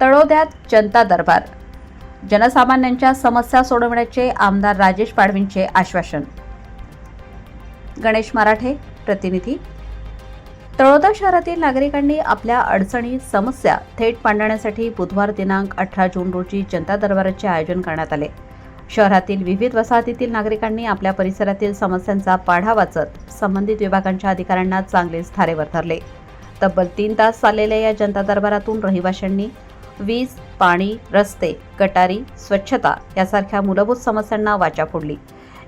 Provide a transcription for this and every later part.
तळोद्यात जनता दरबार. जनसामान्यांच्या समस्या सोडवण्याचे आमदार राजेश पाडवींचे आश्वासन. गणेश मराठे प्रतिनिधी. तळोदा शहरातील नागरिकांनी आपल्या अडचणी समस्या थेट मांडण्यासाठी बुधवार दिनांक अठरा जून रोजी जनता दरबाराचे आयोजन करण्यात आले. शहरातील विविध वसाहतीतील नागरिकांनी आपल्या परिसरातील समस्यांचा पाढा वाचत संबंधित विभागांच्या अधिकाऱ्यांना चांगलेच धारेवर धरले. तब्बल तीन तास चाललेल्या या जनता दरबारातून रहिवाशांनी वीज पाणी रस्ते गटारी स्वच्छता यासारख्या मूलभूत समस्यांना वाचा फोडली.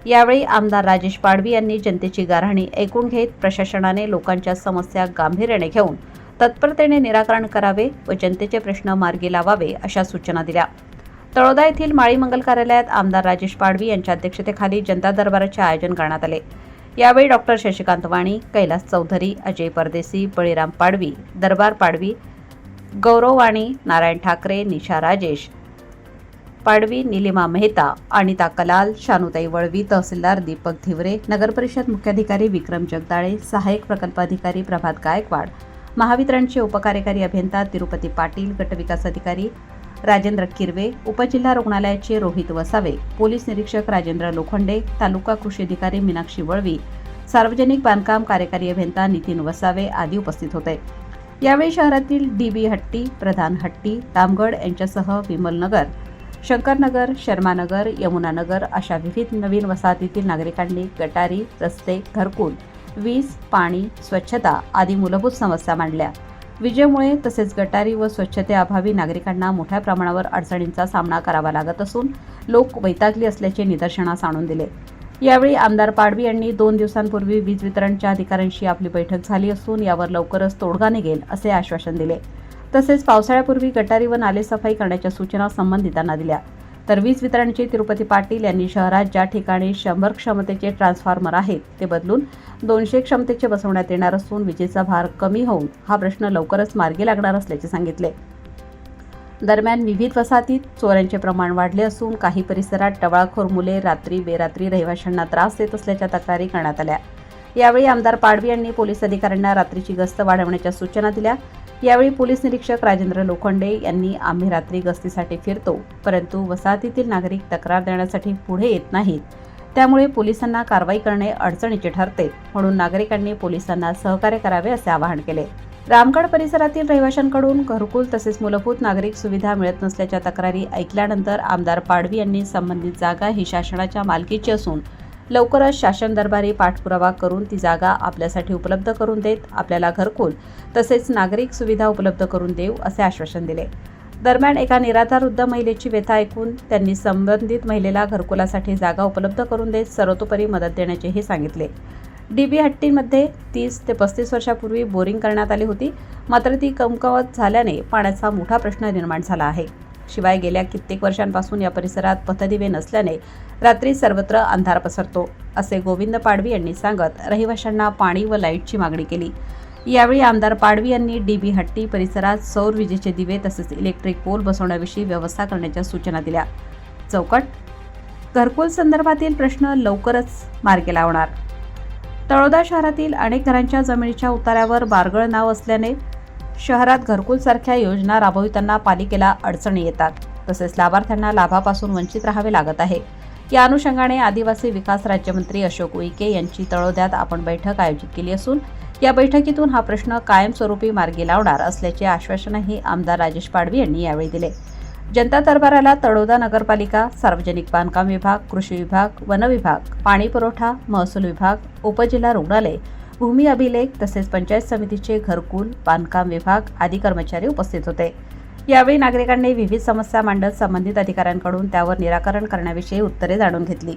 यावेळी आमदार राजेश पाडवी यांनी जनतेची गारहाणी ऐकून घेत प्रशासनाने लोकांच्या समस्या गांभीर्याने घेऊन तत्परतेने निराकरण करावे व जनतेचे प्रश्न मार्गी लावावे अशा सूचना दिल्या. तळोदा येथील माळी मंगल कार्यालयात आमदार राजेश पाडवी यांच्या अध्यक्षतेखाली जनता दरबाराचे आयोजन करण्यात आले. यावेळी डॉक्टर शशिकांत वाणी कैलास चौधरी अजय परदेसी बळीराम पाडवी दरबार पाडवी गौरववाणी नारायण ठाकरे निशा राजेश. पाडवी निलिमा मेहता अनिता कलाल शानुताई वळवी तहसीलदार दीपक धिवरे नगरपरिषद मुख्याधिकारी विक्रम जगदाळे सहाय्यक प्रकल्प अधिकारी प्रभात गायकवाड महावितरणचे उपकार्यकारी अभियंता तिरुपती पाटील गटविकास अधिकारी राजेंद्र किरवे उपजिल्हा रुग्णालयाचे रोहित वसावे पोलीस निरीक्षक राजेंद्र लोखंडे तालुका कृषी अधिकारी मीनाक्षी वळवी सार्वजनिक बांधकाम कार्यकारी अभियंता नितीन वसावे आदी उपस्थित होते. यावेळी शहरातील डी बी हट्टी प्रधान हट्टी तामगड यांच्यासह विमलनगर शंकरनगर शर्मानगर यमुनानगर अशा विविध नवीन वसाहतीतील नागरिकांनी गटारी रस्ते घरकुल वीज पाणी स्वच्छता आदी मूलभूत समस्या मांडल्या. विजेमुळे तसेच गटारी व स्वच्छतेअभावी नागरिकांना मोठ्या प्रमाणावर अडचणींचा सामना करावा लागत असून लोक वैतागली असल्याचे निदर्शनास आणून दिले. यावेळी आमदार पाडवी यांनी दोन दिवसांपूर्वी वीज वितरणच्या अधिकाऱ्यांशी आपली बैठक झाली असून यावर लवकरच तोडगा निघेल असे आश्वासन दिले. तसेच पावसाळ्यापूर्वी गटारी व नालेसफाई करण्याच्या सूचना संबंधितांना दिल्या. तर वीज वितरणचे तिरुपती पाटील यांनी शहरात ज्या ठिकाणी शंभर क्षमतेचे ट्रान्सफॉर्मर आहेत ते बदलून दोनशे क्षमतेचे बसवण्यात येणार असून विजेचा भार कमी होऊन हा प्रश्न लवकरच मार्गी लागणार असल्याचे सांगितले. दरम्यान विविध वसाहतीत चोऱ्यांचे प्रमाण वाढले असून काही परिसरात टवाळखोर मुले रात्री बेरात्री रहिवाशांना त्रास देत असल्याच्या तक्रारी करण्यात आल्या. यावेळी आमदार पाडवी यांनी पोलीस अधिकाऱ्यांना रात्रीची गस्त वाढवण्याच्या सूचना दिल्या. यावेळी पोलीस निरीक्षक राजेंद्र लोखंडे यांनी आम्ही रात्री गस्तीसाठी फिरतो परंतु वसाहतीतील नागरिक तक्रार देण्यासाठी पुढे येत नाहीत. त्यामुळे पोलिसांना कारवाई करणे अडचणीचे ठरते म्हणून नागरिकांनी पोलिसांना सहकार्य करावे असे आवाहन केले. रामगड परिसरातील रहिवाशांकडून घरकुल तसेच मूलभूत नागरिक सुविधा मिळत नसल्याच्या तक्रारी ऐकल्यानंतर आमदार पाडवी यांनी संबंधित जागा ही शासनाच्या मालकीची असून लवकरच शासन दरबारी पाठपुरावा करून ती जागा आपल्यासाठी उपलब्ध करून देत आपल्याला घरकुल तसेच नागरिक सुविधा उपलब्ध करून देऊ असे आश्वासन दिले. दरम्यान एका निराधार वृद्ध महिलेची व्यथा ऐकून त्यांनी संबंधित महिलेला घरकुलासाठी जागा उपलब्ध करून देत सर्वतोपरी मदत देण्याचेही सांगितले. डी बी हट्टीमध्ये तीस ते पस्तीस वर्षापूर्वी बोरिंग करण्यात आली होती. मात्र ती कमकवत झाल्याने पाण्याचा मोठा प्रश्न निर्माण झाला आहे. शिवाय गेल्या कित्येक वर्षांपासून या परिसरात पथदिवे नसल्याने रात्री सर्वत्र अंधार पसरतो असे गोविंद पाडवी यांनी सांगत रहिवाशांना पाणी व लाईटची मागणी केली. यावेळी आमदार पाडवी यांनी डी बी हट्टी परिसरात सौर विजेचे दिवे तसेच इलेक्ट्रिक पोल बसवण्याविषयी व्यवस्था करण्याच्या सूचना दिल्या. चौकट घरकुल संदर्भातील प्रश्न लवकरच मार्गी लावणार. तळोदा शहरातील अनेक घरांच्या जमिनीच्या उतार्यावर बारगळ नाव असल्याने शहरात घरकुलसारख्या योजना राबविताना पालिकेला अडचणी येतात. तसेच लाभार्थ्यांना लाभापासून वंचित राहावे लागत आहे. या अनुषंगाने आदिवासी विकास राज्यमंत्री अशोक उईके यांची तळोद्यात आपण बैठक आयोजित केली असून या बैठकीतून हा प्रश्न कायमस्वरूपी मार्गी लावणार असल्याचे आश्वासनही आमदार राजेश पाडवी यांनी यावेळी दिले. जनता दरबाराला तळोदा नगरपालिका सार्वजनिक बांधकाम विभाग कृषी विभाग वन विभाग पाणी पुरवठा महसूल विभाग उपजिल्हा रुग्णालय भूमी अभिलेख तसेच पंचायत समितीचे घरकुल बांधकाम विभाग आदी कर्मचारी उपस्थित होते. यावेळी नागरिकांनी विविध समस्या मांडत संबंधित अधिकाऱ्यांकडून त्यावर निराकरण करण्याविषयी उत्तरे जाणून घेतली.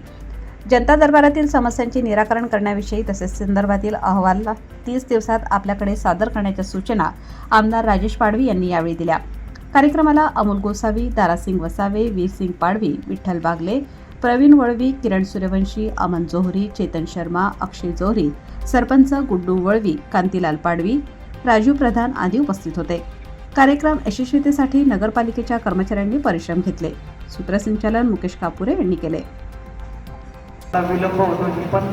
जनता दरबारातील समस्यांचे निराकरण करण्याविषयी तसेच संदर्भातील अहवाल तीस दिवसात आपल्याकडे सादर करण्याच्या सूचना आमदार राजेश पाडवी यांनी यावेळी दिल्या. कार्यक्रमाला अमोल गोसावी दारासिंग वसावे वीरसिंग पाडवी विठ्ठल बागले प्रवीण वळवी किरण सूर्यवंशी अमन जोहरी चेतन शर्मा अक्षय जोहरी सरपंच गुड्डू वळवी कांतीलाल पाडवी राजू प्रधान आदी उपस्थित होते. कार्यक्रम यशस्वीतेसाठी नगरपालिकेच्या कर्मचाऱ्यांनी परिश्रम घेतले. सूत्रसंचालन मुकेश कापुरे यांनी केले. विलंब होतो ही पण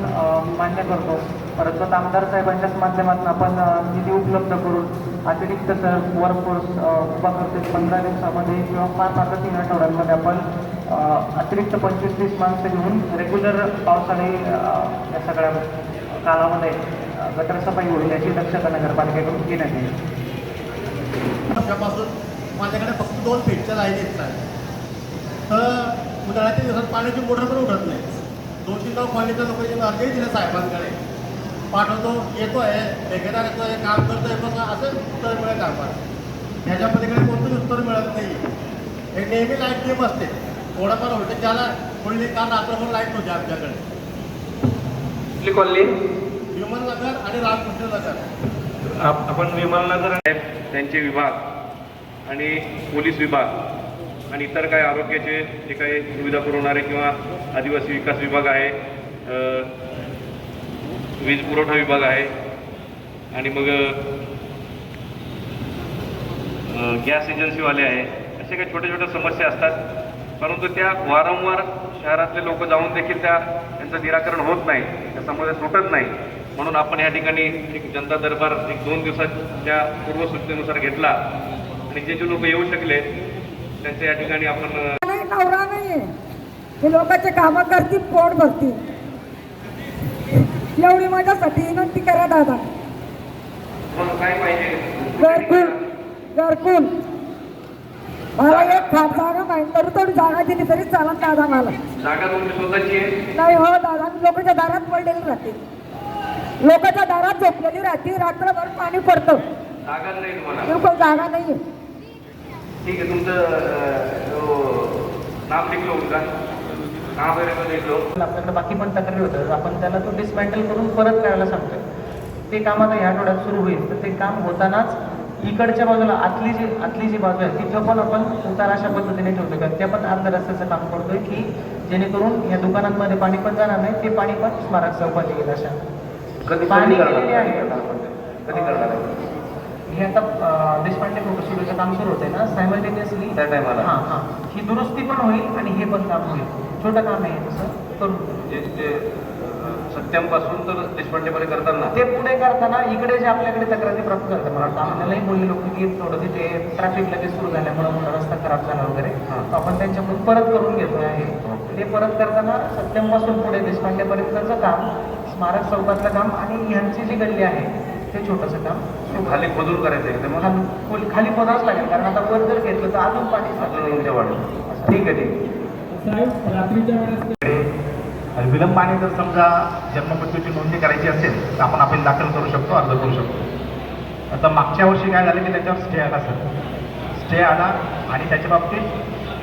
मान्य करतो. परंतु आमदार साहेबांच्याच माध्यमातून आपण निधी उपलब्ध करून अतिरिक्त सर वर्कफोर्स उभा करते पंधरा दिवसामध्ये किंवा फार फार तीन आठवड्यांमध्ये आपण अतिरिक्त पंचवीस तीस माणसं घेऊन रेग्युलर पावसाने या सगळ्या कालामध्ये गटरसफाई होईल याची दक्षता नगरपालिकेकडून घेण्यात येईल. वर्षापासून माझ्याकडे फक्त दोन फीटच्या लाईन येत आहेत तर उन्हाळ्याच्या दिवसात पाण्याची मोटर पण उठत नाही दोन तीन गाव कॉलनीच्या लोकांचे अर्जही दिले साहेबांकडे. पाठवतो येतो आहे ठेकेदार येतो आहे काम करतो आहे बघा असं उत्तर मिळेल आम्हाला. ह्याच्या पलीकडे कोणतंच उत्तर मिळत नाही. हे नेहमी लाइट गेम असते. थोडंफार होते ज्याला कोणी काल रात्रभर लाइट नव्हती आमच्याकडे. कुठली कॉलनी विमल नगर आणि रामकृष्ण नगर. आप- आपण विमलनगर आहेत त्यांचे विभाग आणि पोलीस विभाग आणि इतर काय आरोग्याचे जे काही सुविधा पुरवणारे किंवा आदिवासी विकास विभाग आहे अ, वीज पुरवठा विभाग आहे. आणि मग गॅस एजन्सीवाले आहे. असे काही छोट्या छोट्या समस्या असतात. परंतु त्या वारंवार शहरातले लोक जाऊन देखील त्या त्यांचं निराकरण होत नाही. त्या समस्या सुटत नाही. म्हणून आपण या ठिकाणी एक जनता दरबार एक दोन दिवसाच्या पूर्वसूचनेनुसार घेतला. आणि जे जे लोक येऊ शकले त्यांच्या या ठिकाणी आपण नवरा नाही. हे लोकांचे कामं करतील पोट भरतील. एवढी माझ्यासाठी विनंती करा दादा. घरकुल घरकुल. मला एक खाट जागा माहिती करू थोडी जागा दिली तरी चालत दादा मला. नाही हो दादा. मी लोकांच्या दारात पडलेली राहते लोकांच्या दारात झोपलेली राहते रात्रभर पाणी पडतं. नाही बिलकुल जागा नाहीये. ठीक आहे तुमचं नाम लिखलो का नाव वगैरे पण लिखलो आपल्याकडे बाकी पण तक्रारी होतं आपण त्याला तो डिसमॅन्टल करून परत करायला सांगतोय. ते काम आता ह्या आठवड्यात सुरू होईल. तर ते काम होतानाच इकडच्या बाजूला आतली जी आतली जी बाजू आहे तिथं पण आपण उतार अशा पद्धतीने ठेवतो. कारण त्या पण अर्ध्या रस्त्याचं काम करतोय की जेणेकरून ह्या दुकानांमध्ये पाणी पण जाणार नाही ते पाणी पण स्मारक चौपाटी येईल अशा. कधी पाणी आहे. कधी करणार हे आता देशपांडे फोटो काम सुरू होतंय ना सायमल्टेनियसली त्या टायमाला हां हां. ही दुरुस्ती पण होईल आणि हे पण काम होईल. छोटं काम आहे तसं. करून जे जे सत्यमपासून तर देशपांडेपर्यंत करताना. ते पुढे करताना इकडे जे आपल्याकडे तक्रारी प्राप्त करतात मला वाटतं आपल्यालाही बोलले लोक की थोडं तिथे ट्रॅफिक लगेच सुरू झाल्यामुळे मोठा रस्ता खराब झाला वगैरे. आपण त्यांच्याकडून परत करून घेतोय आहे. ते परत करताना सत्यमपासून पुढे देशपांडेपर्यंतचं काम स्मारक चौकातलं काम आणि ह्यांची जी गल्ली आहे ते छोटंसं काम. ते खाली खोदून करायचं आहे मग खाली खोदावंच लागेल कारण आता वर जर घेतलं तर अजून पाणी अजून वाढेल. ठीक आहे ठीक आहे. आणि विलंबाने जर समजा जन्ममृत्यूची नोंदणी करायची असेल तर आपण अपील दाखल करू शकतो अर्ज करू शकतो. आता मागच्या वर्षी काय झालं की त्याच्यावर स्टे आला सर स्टे आला आणि त्याच्या बाबतीत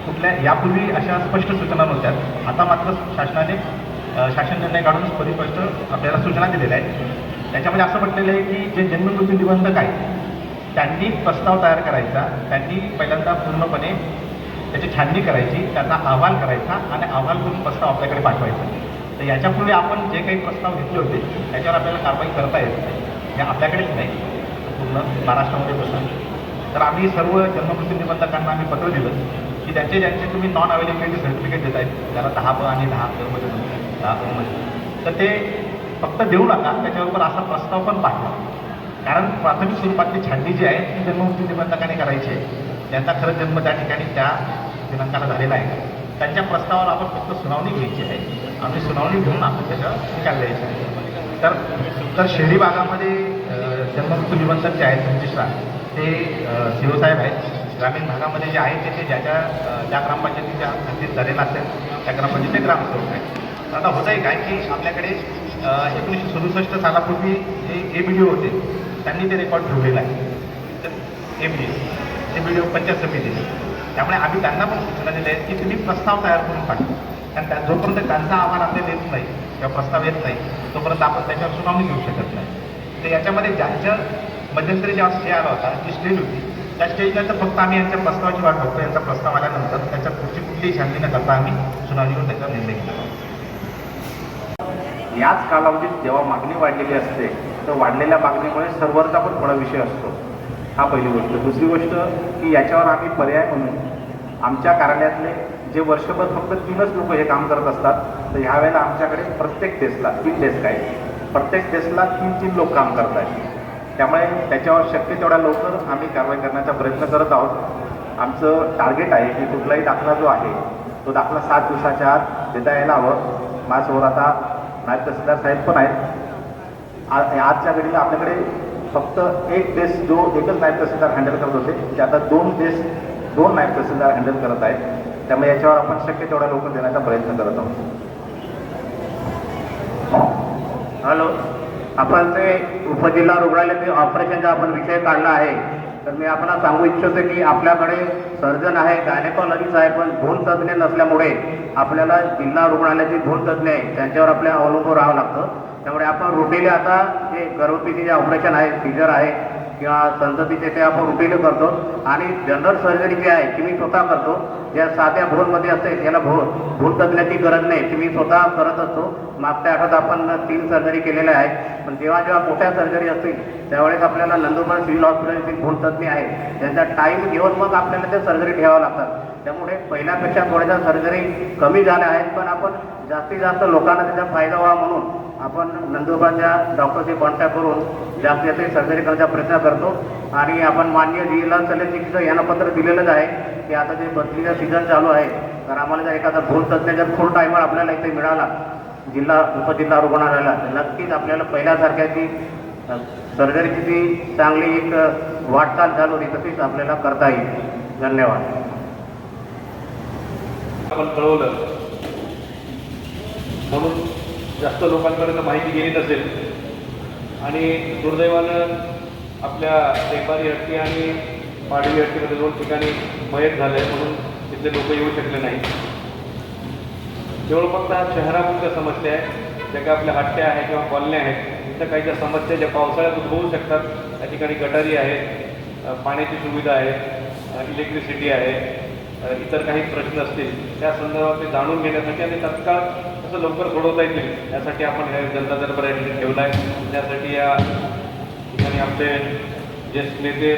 कुठल्या यापूर्वी अशा स्पष्ट सूचना नव्हत्या. आता मात्र शासनाने शासन निर्णय काढून परिस्पष्ट आपल्याला सूचना दिलेल्या आहेत. त्याच्यामध्ये असं म्हटलेलं आहे की जे जन्ममृत्यू निबंधक आहे त्यांनी प्रस्ताव तयार करायचा. त्यांनी पहिल्यांदा पूर्णपणे त्याची छाननी करायची त्याचा अहवाल करायचा आणि अहवाल करून प्रस्ताव आपल्याकडे पाठवायचा. तर याच्यापूर्वी आपण जे काही प्रस्ताव घेतले होते त्याच्यावर आपल्याला कारवाई करता येत नाही. हे आपल्याकडेच नाही. पूर्ण महाराष्ट्रामध्ये बसून तर आम्ही सर्व जन्मप्रतिनिबंधकांना निबंधकांना आम्ही पत्र दिलं की त्यांचे ज्यांचे तुम्ही नॉन अवेलेबिलिटी सर्टिफिकेट देत आहेत त्याला दहा प आणि दहा मध्ये दहा मध्ये. तर ते फक्त देऊ नका त्याच्याबरोबर असा प्रस्ताव पण पाठवा. कारण प्राथमिक स्वरूपातली छाननी जी आहे ती जन्ममृत्यू निबंधकाने करायची आहे. ज्यांचा खरंच जन्म त्या ठिकाणी त्या दिनांकाला झालेला आहे. त्यांच्या प्रस्तावावर आपण फक्त सुनावणी घ्यायची आहे. आम्ही सुनावणी घेऊन आपण त्याच्यावर निकाल द्यायचा आहे. तर तर शहरी भागामध्ये अ, जन्ममृत्यू निबंधक जे आहेत म्हणजे रजिस्ट्रार ते शिवसाहेब आहेत. ग्रामीण भागामध्ये जे आहेत ते ते ज्या ज्या ज्या ग्रामपंचायतीच्या हद्दीत झालेला असेल त्या ग्रामपंचायती ग्रामसेवक आहेत. तर आता होतं आहे काय की आपल्याकडे एकोणीसशे सदुसष्ट सालापूर्वी जे ए बी डी होते त्यांनी ते रेकॉर्ड ठेवलेलं आहे. तर ए बी डी ते व्हिडिओ पंचायत समितीने त्यामुळे आम्ही त्यांना पण सूचना दिल्या आहेत की तुम्ही प्रस्ताव तयार करून पाठवा. कारण त्या जोपर्यंत त्यांचा आव्हान आपल्याला येत नाही किंवा प्रस्ताव येत नाही तोपर्यंत आपण त्याच्यावर सुनावणी घेऊ शकत नाही. तर याच्यामध्ये ज्यांच्या मध्यंतरी जेव्हा स्टे आला होता जी स्टेज होती त्या स्टेजनंतर फक्त आम्ही यांच्या प्रस्तावाची वाट बघतो यांचा प्रस्ताव आल्यानंतर त्याच्या पुढची कुठलीही शांती न करता आम्ही सुनावणीवर त्याचा निर्णय घेतला याच कालावधीत जेव्हा मागणी वाढलेली असते तर वाढलेल्या मागणीमुळे सर्व्हरचा पण थोडा विषय असतो. हा पहिली गोष्ट. दुसरी गोष्ट की याच्यावर आम्ही पर्याय म्हणून आमच्या कार्यालयातले जे वर्षभर फक्त तीनच लोक हे काम करत असतात तर ह्यावेळेला आमच्याकडे प्रत्येक डेस्कला तीन डेस्क आहेत. प्रत्येक डेस्कला तीन तीन लोक काम करत आहेत त्यामुळे त्याच्यावर शक्य तेवढ्या लवकर आम्ही कारवाई करण्याचा प्रयत्न करत आहोत. आमचं टार्गेट आहे की कुठलाही दाखला जो आहे तो दाखला सात दिवसाच्या आत देता यायला हवं. माझ्यासमोर आता नायब तहसीलदार साहेब पण आहेत. आजच्या घडीला आपल्याकडे फक्त एक देश जो एकच नायब तहसीलदार हँडल करत होते ते आता दोन देश दोन नायब तहसीलदार हँडल करत आहेत. त्यामुळे याच्यावर आपण शक्य तेवढ्या लवकर देण्याचा प्रयत्न करत आहोत. हॅलो. आपण ते उपजिल्हा रुग्णालयातील ऑपरेशनचा आपण विषय काढला आहे तर मी आपण सांगू इच्छितो की आपल्याकडे सर्जन आहे गायनेकॉलॉजीच आहे पण भूल तज्ज्ञ नसल्यामुळे आपल्याला जिल्हा रुग्णालयाचे भूल तज्ज्ञ आहे त्यांच्यावर आपल्याला अवलंबून राहावं लागतं. त्यामुळे आपण रुटीनली आता जे गर्भवतीचे जे ऑपरेशन आहे सीजर आहे किंवा संततीचे ते आपण रुटीनली करतो. आणि जनरल सर्जरी जी आहे ती मी स्वतः करतो. ज्या साध्या भूलमध्ये असते त्याला भूल भूल तज्ज्ञाची गरज नाही ती मी स्वतः करत असतो. मागच्या आठवड्यात आपण तीन सर्जरी केलेल्या आहेत. पण जेव्हा जेव्हा मोठ्या सर्जरी असतील त्यावेळेस आपल्याला नंदुरबार सिव्हिल हॉस्पिटल भूल आहे त्यांचा टाईम घेऊन मग आपल्याला त्या सर्जरी ठेवाव्या लागतात. त्यामुळे पहिल्यापेक्षा थोड्याशा सर्जरी कमी झाल्या आहेत. पण आपण जास्तीत जास्त लोकांना त्याचा फायदा व्हावा म्हणून आपण नंदुरबारच्या डॉक्टरशी कॉन्टॅक्ट करून जास्तीत जास्त सर्जरी करण्याचा प्रयत्न करतो. आणि आपण मान्य जिल्हा शल्य चिकित्सक यांना पत्र दिलेलंच आहे की आता जे बदलीचा सीझन चालू आहे तर आम्हाला जर एखादा भूल तज्ञ जर फुल टायमर आपल्याला इथे मिळाला जिल्हा उपजिल्हा रुग्णालयाला नक्कीच आपल्याला पहिल्यासारख्याची अ, सर्जरीची जी चांगली एक वाटचाल चालू होती तशीच आपल्याला करता येईल. धन्यवाद. आपण कळवलं. म्हणून जास्त लोकांपर्यंत माहिती गेली नसेल. आणि दुर्दैवानं आपल्या टेंबारी हट्टी आणि पाडवी हट्टीमध्ये दोन ठिकाणी मयत झाले म्हणून तिथले लोक येऊ शकले नाही केवळ फक्त हा शहरापुरत्या समस्या आहे. ज्या काही आपल्या हट्ट्या आहेत किंवा कॉलन्या आहेत तिथं काही ज्या समस्या ज्या पावसाळ्यात उद्भवू शकतात त्या ठिकाणी गटारी आहेत पाण्याची सुविधा आहे इलेक्ट्रिसिटी आहे इतर काही प्रश्न असतील त्या संदर्भात ते जाणून घेण्यासाठी आणि तत्काळ असं लवकर सोडवता येतील यासाठी आपण हे जनता दरबार या ठेवला आहे त्यासाठी या ठिकाणी आपले ज्येष्ठ नेते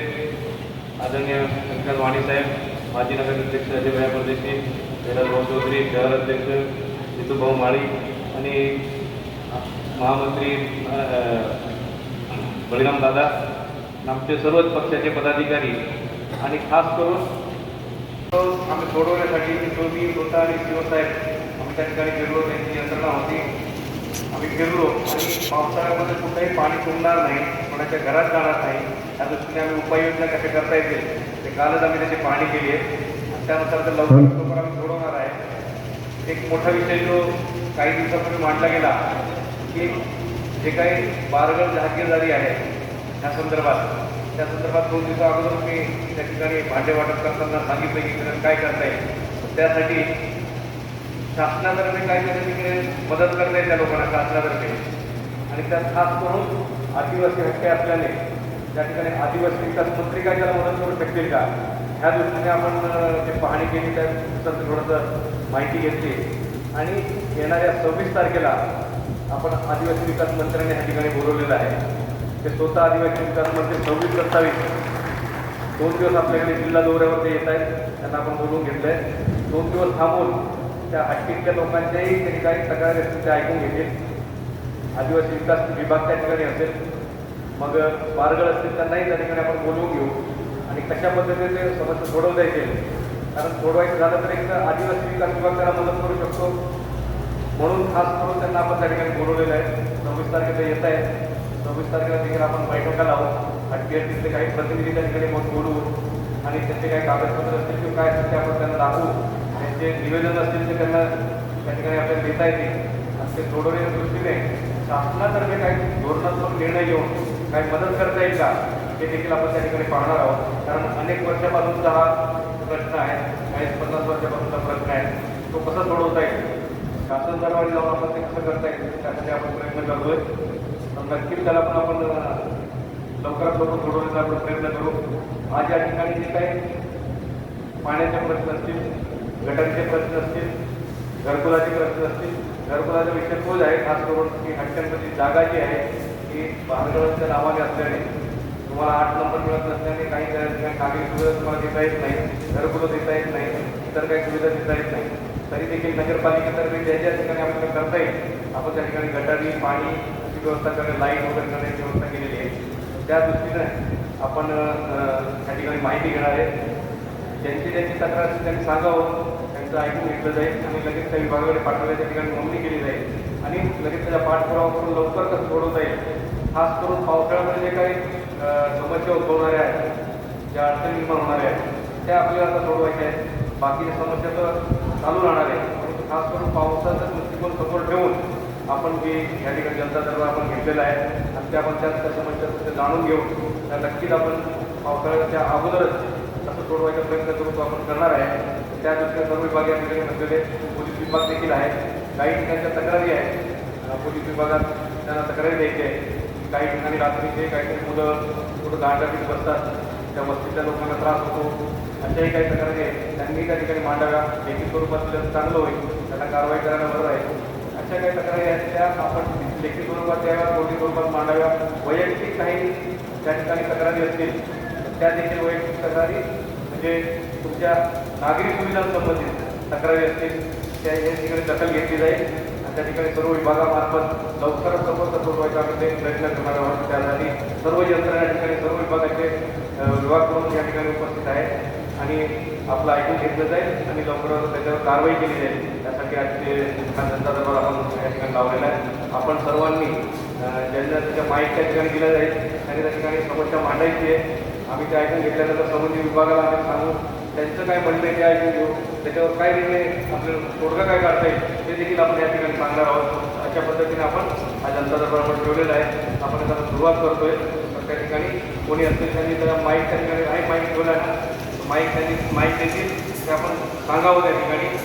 आदरणीय शंकर वाणी साहेब माजी नगराध्यक्ष अजयभाई परदेशी भाऊ चौधरी शहराध्यक्ष जितूभाऊ माळी आणि महामंत्री बळीराम दादा आमचे सर्वच पक्षाचे पदाधिकारी आणि खास करून तो आम्ही सोडवण्यासाठी तो मी स्वतः आणि शिव साहेब आम्ही त्या ठिकाणी फिरलो त्यांची यंत्रणा होती. आम्ही फिरलो आणि पावसाळ्यामध्ये कुठेही पाणी तुंबणार नाही कोणाच्या घरात जाणार नाही. त्या दृष्टीने आम्ही उपाययोजना कशा करता येतील ते कालच आम्ही त्याची पाहणी केली आहे. आणि त्यानुसार ते लवकर लवकर आम्ही सोडवणार आहे. एक मोठा विषय जो काही दिवसापूर्वी मांडला गेला की जे काही बारगड जहागीरदारी आहे त्या संदर्भात त्या संदर्भात दोन दिवसा अगोदर मी त्या ठिकाणी भांडे वाटप करताना सांगितलं की काय करता येईल त्यासाठी शासनातर्फे काय त्याच्या तिकडे मदत करता येईल त्या लोकांना शासनातर्फे. आणि त्यात खास करून आदिवासी हक्के असल्याने त्या ठिकाणी आदिवासी विकास मंत्री काय त्याला मदत करू शकतील का? ह्या दृष्टीने आपण जे पाहणी केली त्या थोडंसं माहिती घेतली. आणि येणाऱ्या सव्वीस तारखेला आपण आदिवासी विकास मंत्र्यांनी ह्या ठिकाणी बोलवलेलं आहे. ते स्वतः आदिवासी विकास मंत्री सव्वीस सत्तावीस. दोन दिवस आपल्याकडे जिल्हा दौऱ्यावरती येत आहेत. त्यांना आपण बोलवून घेतलं आहे दोन दिवस थांबून त्या हट्टीतल्या लोकांच्याही त्या ठिकाणी तक्रारी असतील ते ऐकून घेतील. आदिवासी विकास विभाग त्या ठिकाणी असेल. मग मार्गळ असतील त्यांनाही त्या ठिकाणी आपण बोलवून घेऊ. आणि कशा पद्धतीने ते समस्या सोडवता येतील. कारण सोडवायचं झालं तर एक आदिवासी विकास विभाग त्याला मदत करू शकतो. म्हणून खास करून त्यांना आपण त्या ठिकाणी बोलवलेलं आहे. सव्वीस तारखेला येत आहे सव्वीस तारखेला देखील आपण बैठका लावू आणि तिथले काही प्रतिनिधी त्या ठिकाणी मग बोलू आणि त्यांचे काही कागदपत्र असतील किंवा काय असतील ते आपण त्यांना दाखवू. त्यांचे निवेदन असतील ते त्यांना त्या ठिकाणी आपल्याला देता येतील. आणि ते सोडवण्याच्या दृष्टीने शासनातर्फे काही धोरणात्मक निर्णय घेऊन काही मदत करता येईल का हे देखील आपण त्या ठिकाणी पाहणार आहोत. कारण अनेक वर्षापासूनचा हा प्रश्न आहे चाळीस पन्नास वर्षापासूनचा प्रश्न आहे. तो कसा सोडवता येईल? शासन दरबारी जाऊन आपण ते कसं करता येईल? त्यासाठी आपण प्रयत्न करतोय. तर नक्कीच त्याला पण आपण लवकरात लवकर सोडवण्याचा आपण प्रयत्न करू. आज या ठिकाणी जे काही पाण्याचे प्रश्न असतील गटारीचे प्रश्न असतील घरकुलाचे प्रश्न असतील घरकुलाचा विषय तोच आहे खास करून की हट्ट्यांमध्ये जागा जी आहे ती भानगडांच्या नावाने असल्याने तुम्हाला आठ नंबर मिळत नसल्याने काही ठिकाणी कागदी सुविधा तुम्हाला देता येत नाही घरकुलं देता येत नाही इतर काही सुविधा देता येत नाही. तरी देखील नगरपालिकेतर्फे ज्या ज्या ठिकाणी आपल्याला करता येईल आपण त्या ठिकाणी गटारी पाणी व्यवस्था करणे लाइट वगैरे करण्याची व्यवस्था केलेली आहे. त्या दृष्टीने आपण त्या ठिकाणी माहिती घेणार आहे. ज्यांची ज्यांची तक्रार असेल त्यांनी सांगावं. त्यांचं ऐकून घेतलं जाईल आणि लगेच त्या विभागाकडे पाठवल्या त्या ठिकाणी नोंदणी केली जाईल. आणि लगेच त्याचा पाठपुरावा करून लवकर कसं सोडवता येईल. खास करून पावसाळ्यामध्ये जे काही समस्या उद्भवणाऱ्या आहेत ज्या अडचणी निर्माण होणाऱ्या आहेत त्या आपल्याला आता सोडवायच्या आहेत. बाकीच्या समस्या तर चालू राहणार आहे परंतु खास करून पावसाचा दृष्टिकोन समोर ठेवून आपण जे या ठिकाणी जनता दरबार आपण घेतलेला आहे आणि त्या आपण त्यात कसं समस्या ते जाणून घेऊन त्या नक्कीच आपण पावसाळ्याच्या अगोदरच कसं सोडवायचा प्रयत्न करू तो आपण करणार आहे. त्या दृष्टीने सर्व विभाग या ठिकाणी नसलेले पोलीस विभाग देखील आहेत. काही ठिकाणच्या तक्रारी आहेत. पोलीस विभागात त्यांना तक्रारी द्यायची आहे. काही ठिकाणी रात्रीचे काहीतरी मुलं कुठं गाठापीठ बसतात. त्या वस्तीच्या लोकांना त्रास होतो. अशाही काही तक्रारी आहेत. त्यांनी त्या ठिकाणी मांडाव्या. लेखी स्वरूपात चांगलं होईल त्यांना कारवाई करायला बरं आहे अशा काही तक्रारी आहेत त्या आपण लेखी स्वरूपात द्याव्या कोणी स्वरूपात मांडाव्या. वैयक्तिक काही त्या ठिकाणी तक्रारी असतील त्या देखील वैयक्तिक तक्रारी म्हणजे तुमच्या नागरी सुविधांसंबंधित तक्रारी असतील त्या या ठिकाणी दखल घेतली जाईल. आणि त्या ठिकाणी सर्व विभागामार्फत लवकरात लवकर सोडवायचा आम्ही ते प्रयत्न करणार आहोत. त्यासाठी सर्व यंत्रणा या ठिकाणी सर्व विभागाचे विभाग करून या ठिकाणी उपस्थित आहेत. आणि आपलं ऐकून घेतलं जाईल आणि लवकरात त्याच्यावर कारवाई केली जाईल. त्यासाठी आजचे जनता दरबार आपण या ठिकाणी लावलेला आहे. आपण सर्वांनी ज्यांना त्याच्या माहीत त्या ठिकाणी दिल्या जाईल त्यांनी त्या ठिकाणी समस्या मांडायची आहे. आम्ही ते ऐकून घेतल्यानंतर संबंधित विभागाला आम्ही सांगू त्यांचं काय म्हणणं आहे ते ऐकून घेऊ. त्याच्यावर काय निर्णय आपल्याला तोडगा काय काढता येईल ते देखील आपण या ठिकाणी सांगणार आहोत. अशा पद्धतीने आपण हा जनता दरबार आपण ठेवलेला आहे. आपण त्याला सुरुवात करतोय. तर त्या ठिकाणी कोणी असेल त्यांनी त्याला माईक त्या ठिकाणी आहे माईक ठेवला ना माईक त्यांनी माईक देतील ते आपण सांगावं त्या ठिकाणी.